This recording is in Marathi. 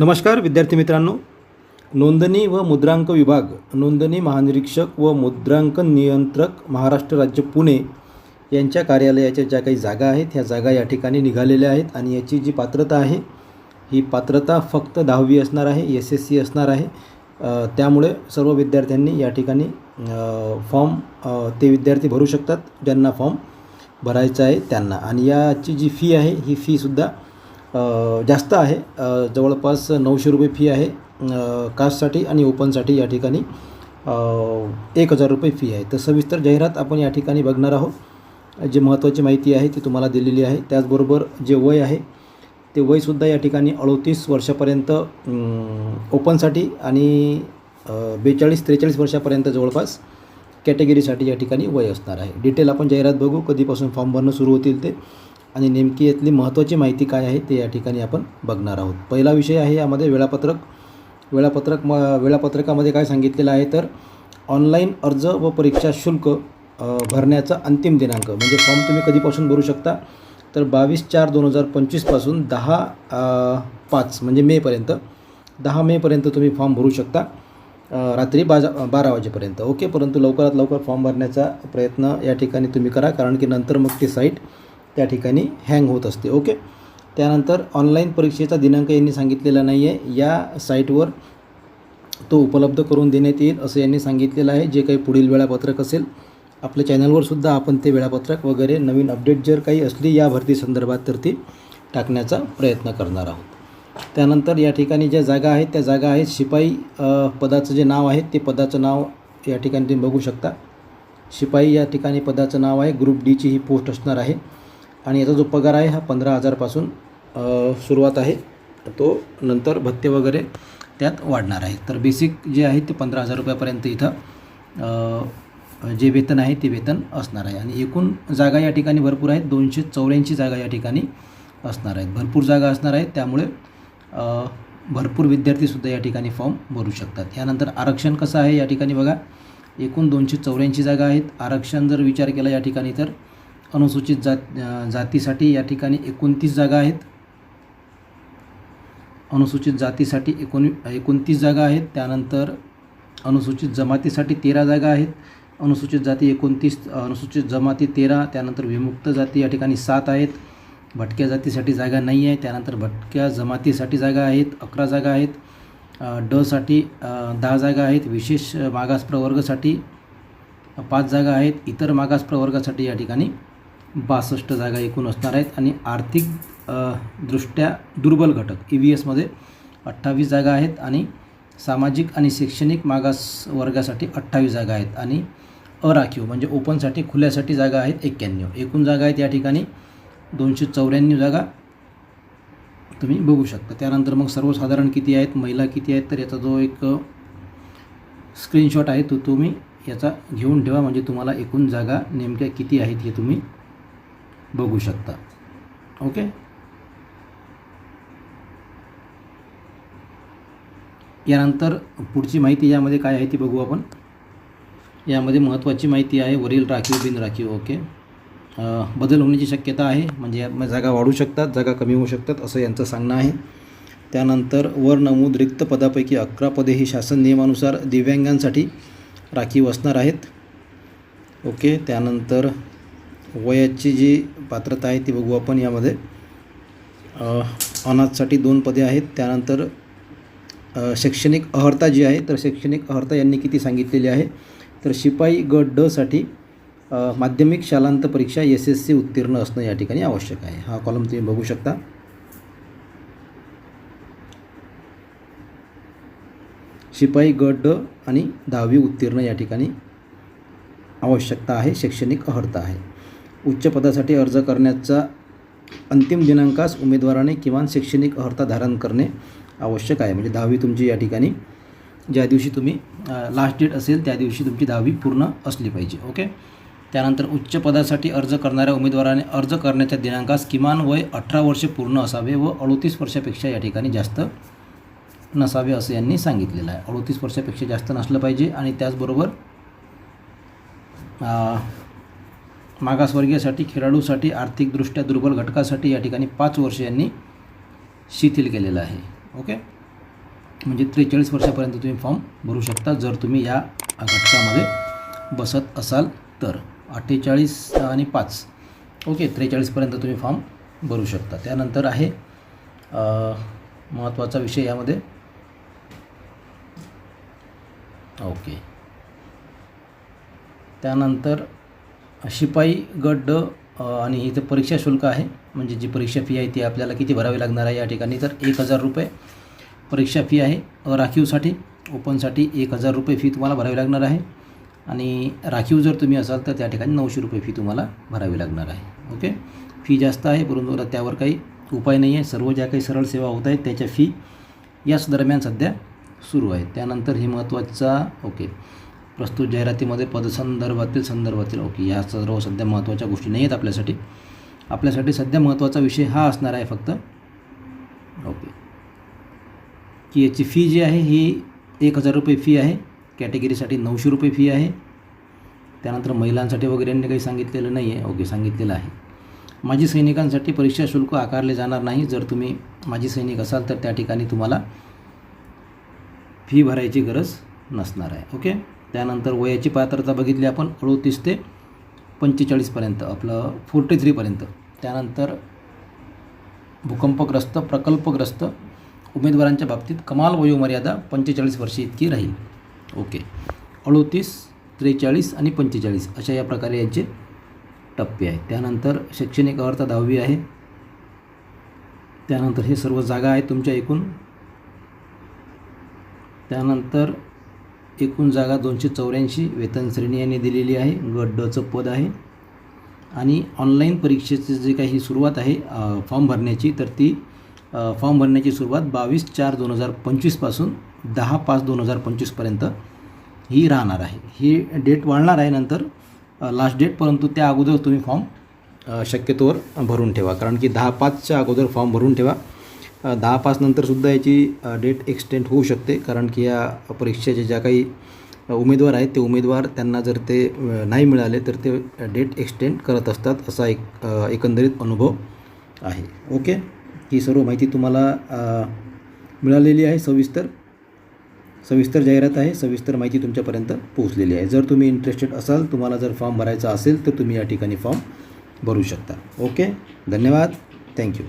नमस्कार विद्यार्थी मित्रांनो. नोंदणी व मुद्रांक विभाग नोंदणी महानिरीक्षक व मुद्रांकन नियंत्रक महाराष्ट्र राज्य पुणे यांच्या कार्यालयाच्या ज्या काही जागा आहेत ह्या जागा या ठिकाणी निघालेल्या आहेत आणि याची जी पात्रता आहे ही पात्रता फक्त दहावी असणार आहे एस एस सी असणार आहे. त्यामुळे सर्व विद्यार्थ्यांनी या ठिकाणी फॉर्म ते विद्यार्थी भरू शकतात ज्यांना फॉर्म भरायचा आहे त्यांना. आणि याची जी फी आहे ही फीसुद्धा जास्त आहे. जवळपास नऊशे रुपये फी आहे. कास्टसाठी आणि ओपनसाठी या ठिकाणी एक हजार रुपये फी आहे. तर सविस्तर जाहिरात आपण या ठिकाणी बघणार आहोत. जी महत्त्वाची माहिती आहे ती तुम्हाला दिलेली आहे. त्याचबरोबर जे वय आहे ते वयसुद्धा या ठिकाणी अडोतीस वर्षापर्यंत ओपनसाठी आणि बेचाळीस त्रेचाळीस वर्षापर्यंत जवळपास कॅटेगरीसाठी या ठिकाणी वय असणार आहे. डिटेल आपण जाहिरात बघू. कधीपासून फॉर्म भरणं सुरू होतील ते. आणि नेमकी यातली महत्त्वाची माहिती काय आहे ते या ठिकाणी आपण बघणार आहोत. पहिला विषय आहे यामध्ये वेळापत्रक. वेळापत्रक म वेळापत्रकामध्ये काय सांगितलेलं आहे तर ऑनलाईन अर्ज व परीक्षा शुल्क भरण्याचा अंतिम दिनांक म्हणजे फॉर्म तुम्ही कधीपासून भरू शकता? तर बावीस चार दोन हजार पंचवीसपासून दहा पाच म्हणजे मेपर्यंत दहा मेपर्यंत तुम्ही फॉर्म भरू शकता रात्री बाजा बारा वाजेपर्यंत. ओके? परंतु लवकरात लवकर फॉर्म भरण्याचा प्रयत्न या ठिकाणी तुम्ही करा कारण की नंतर मग ती साईट त्या ठिकाणी हँग होत असते. ओके त्यानंतर ऑनलाईन परीक्षेचा दिनांक यांनी सांगितलेला नाही आहे या साईटवर तो उपलब्ध करून देण्यात येईल असं यांनी सांगितलेलं आहे. जे काही पुढील वेळापत्रक असेल आपल्या चॅनलवर सुद्धा आपण ते वेळापत्रक वगैरे नवीन अपडेट जर काही असली या भरती संदर्भात तर ती टाकण्याचा प्रयत्न करणार आहोत. त्यानंतर या ठिकाणी ज्या जागा आहेत त्या जागा आहेत शिपाई पदाचं जे नाव आहे ते पदाचं नाव या ठिकाणी तुम्ही बघू शकता. शिपाई या ठिकाणी पदाचं नाव आहे. ग्रुप डीची ही पोस्ट असणार आहे. आणि याचा जो पगार आहे हा पंधरा हजारपासून सुरुवात आहे. तो नंतर भत्ते वगैरे त्यात वाढणार आहे. तर बेसिक जे आहे ते पंधरा हजार रुपयापर्यंत इथं जे वेतन आहे ते वेतन असणार आहे. आणि एकूण जागा या ठिकाणी भरपूर आहेत. दोनशे चौऱ्याऐंशी जागा या ठिकाणी असणार आहेत. भरपूर जागा असणार आहेत. त्यामुळे भरपूर विद्यार्थीसुद्धा या ठिकाणी फॉर्म भरू शकतात. यानंतर आरक्षण कसं आहे या ठिकाणी बघा. एकूण दोनशे चौऱ्याऐंशी जागा आहेत. आरक्षण जर विचार केला या ठिकाणी तर अनुसूचित जात जातीसाठी या ठिकाणी एकोणतीस जागा आहेत. अनुसूचित जातीसाठी एकोणी एकोणतीस जागा आहेत. त्यानंतर अनुसूचित जमातीसाठी तेरा जागा आहेत. अनुसूचित जाती एकोणतीस अनुसूचित जमाती तेरा त्यानंतर विमुक्त जाती या ठिकाणी सात आहेत. भटक्या जातीसाठी जागा नाही आहे. त्यानंतर भटक्या जमातीसाठी जागा आहेत. अकरा जागा आहेत. डसाठी दहा जागा आहेत. विशेष मागास प्रवर्गासाठी पाच जागा आहेत. इतर मागास प्रवर्गासाठी या ठिकाणी बासष्ट जागा एकूण असणार आहेत. आणि आर्थिक दृष्ट्या दुर्बल घटक. ई व्ही एसमध्ये अठ्ठावीस जागा आहेत आणि सामाजिक आणि शैक्षणिक मागास वर्गासाठी अठ्ठावीस जागा आहेत. आणि अराखीव म्हणजे ओपनसाठी खुल्यासाठी जागा आहेत एक्क्याण्णव. एकूण जागा आहेत या ठिकाणी दोनशे चौऱ्याण्णव जागा तुम्ही बघू शकता. त्यानंतर मग सर्वसाधारण किती आहेत महिला किती आहेत तर याचा जो एक स्क्रीनशॉट आहे तो तुम्ही याचा घेऊन ठेवा. म्हणजे तुम्हाला एकूण जागा नेमक्या किती आहेत हे तुम्ही बघू शकता. ओके यानंतर पुढची माहिती यामध्ये काय आहे ती बघू आपण. यामध्ये महत्त्वाची माहिती आहे वरील राखीव बिन राखीव ओके बदल होण्याची शक्यता आहे. म्हणजे यामध्ये जागा वाढू शकतात जागा कमी होऊ शकतात असं यांचं सांगणं आहे. त्यानंतर वर नमूद रिक्त पदापैकी अकरा पदे ही शासन नियमानुसार दिव्यांगांसाठी राखीव असणार आहेत. ओके त्यानंतर वयाची जी पात्रता आहे ती बघू आपण यामध्ये. अनाथसाठी दोन पदे आहेत. त्यानंतर शैक्षणिक अहर्ता जी आहे तर शैक्षणिक अहर्ता यांनी किती सांगितलेली आहे? तर शिपाई गट ड साठी माध्यमिक शालांत परीक्षा एस एस सी उत्तीर्ण असणं या ठिकाणी आवश्यक आहे. हा कॉलम तुम्ही बघू शकता. शिपाई गट ड आणि दहावी उत्तीर्ण या ठिकाणी आवश्यकता आहे शैक्षणिक अहर्ता आहे. उच्च पदासाठी अर्ज करण्याचा अंतिम दिनांकास उमेदवाराने किमान शैक्षणिक अर्हता धारण करणे आवश्यक आहे. म्हणजे दहावी तुमची या ठिकाणी ज्या दिवशी तुम्ही लास्ट डेट असेल त्या दिवशी तुमची दहावी पूर्ण असली पाहिजे. ओके त्यानंतर उच्च पदासाठी अर्ज करणाऱ्या उमेदवाराने अर्ज करण्याच्या दिनांकास किमान वय अठरा वर्षे पूर्ण असावे व अडोतीस वर्षापेक्षा या ठिकाणी जास्त नसावे असं यांनी सांगितलेलं आहे. अडोतीस वर्षापेक्षा जास्त नसलं पाहिजे आणि त्याचबरोबर मागासवर्गीयसाठी खेळाडूसाठी आर्थिकदृष्ट्या दुर्बल घटकासाठी या ठिकाणी पाच वर्ष यांनी शिथिल केलेलं आहे. ओके? म्हणजे त्रेचाळीस वर्षापर्यंत तुम्ही फॉर्म भरू शकता जर तुम्ही या घटकामध्ये बसत असाल तर. अठ्ठेचाळीस आणि पाच. ओके? त्रेचाळीसपर्यंत तुम्ही फॉर्म भरू शकता. त्यानंतर आहे महत्त्वाचा विषय यामध्ये. ओके. त्यानंतर शिपाई गट ड आणि इथं परीक्षा शुल्क आहे. म्हणजे जी परीक्षा फी आहे ती आपल्याला किती भरावी लागणार आहे या ठिकाणी? तर एक हजार रुपये परीक्षा फी आहे. राखीवसाठी ओपनसाठी एक हजार रुपये फी तुम्हाला भरावी लागणार आहे. आणि राखीव जर तुम्ही असाल तर त्या ठिकाणी नऊशे रुपये फी तुम्हाला भरावी लागणार आहे. ओके? फी जास्त आहे परंतु आता त्यावर काही उपाय नाही आहे सर्व ज्या काही सरळ सेवा होत आहेत त्याच्या फी याच दरम्यान सध्या सुरू आहे. त्यानंतर हे महत्त्वाचा ओके. प्रस्तुत जाहिरातीमध्ये पदसंदर्भातील संदर्भातील ओके या सर्व सध्या महत्त्वाच्या गोष्टी नाही आहेत आपल्यासाठी. आपल्यासाठी सध्या महत्त्वाचा विषय हा असणार आहे फक्त ओके की याची फी जी आहे ही एक हजार रुपये फी आहे कॅटेगरीसाठी नऊशे रुपये फी आहे. त्यानंतर महिलांसाठी वगैरे यांनी काही सांगितलेलं नाही आहे ओके सांगितलेलं आहे. माजी सैनिकांसाठी परीक्षा शुल्क आकारले जाणार नाही. जर तुम्ही माजी सैनिक असाल तर त्या ठिकाणी तुम्हाला फी भरायची गरज नसणार आहे ओके? त्यानंतर वयाची पात्रता बघितली आपण अडोतीस ते पंचेचाळीसपर्यंत आपलं फोर्टी थ्रीपर्यंत त्यानंतर भूकंपग्रस्त प्रकल्पग्रस्त उमेदवारांच्या बाबतीत कमाल वयोमर्यादा पंचेचाळीस वर्षे इतकी राहील. ओके. अडोतीस त्रेचाळीस आणि पंचेचाळीस अशा या प्रकारे यांचे टप्पे आहेत. त्यानंतर शैक्षणिक अर्थ दहावी आहे. त्यानंतर हे सर्व जागा आहेत तुमच्या एकूण. त्यानंतर एकूण जागा दोनशे चौऱ्याऐंशी वेतन श्रेणी यांनी दिलेली आहे. गट डचं पद आहे. आणि ऑनलाईन परीक्षेचे जे काही सुरुवात आहे फॉर्म भरण्याची तर ती फॉर्म भरण्याची सुरुवात बावीस चार दोन हजार पंचवीसपासून दहा पाच दोन हजार पंचवीसपर्यंत ही राहणार आहे. ही डेट वाढणार आहे नंतर लास्ट डेट परंतु त्या अगोदर तुम्ही फॉर्म शक्यतोवर भरून ठेवा. कारण की दहा पाचच्या अगोदर फॉर्म भरून ठेवा. दहा पाचनंतरसुद्धा याची डेट एक्सटेंड होऊ शकते. कारण की या परीक्षेचे ज्या काही उमेदवार आहेत ते उमेदवार त्यांना जर ते नाही मिळाले तर ते डेट एक्सटेंड करत असतात असा एक एकंदरीत अनुभव आहे. ओके ही सर्व माहिती तुम्हाला मिळालेली आहे सविस्तर. सविस्तर जाहिरात आहे सविस्तर माहिती तुमच्यापर्यंत पोहोचलेली आहे. जर तुम्ही इंटरेस्टेड असाल तुम्हाला जर फॉर्म भरायचा असेल तर तुम्ही या ठिकाणी फॉर्म भरू शकता. ओके धन्यवाद. थँक्यू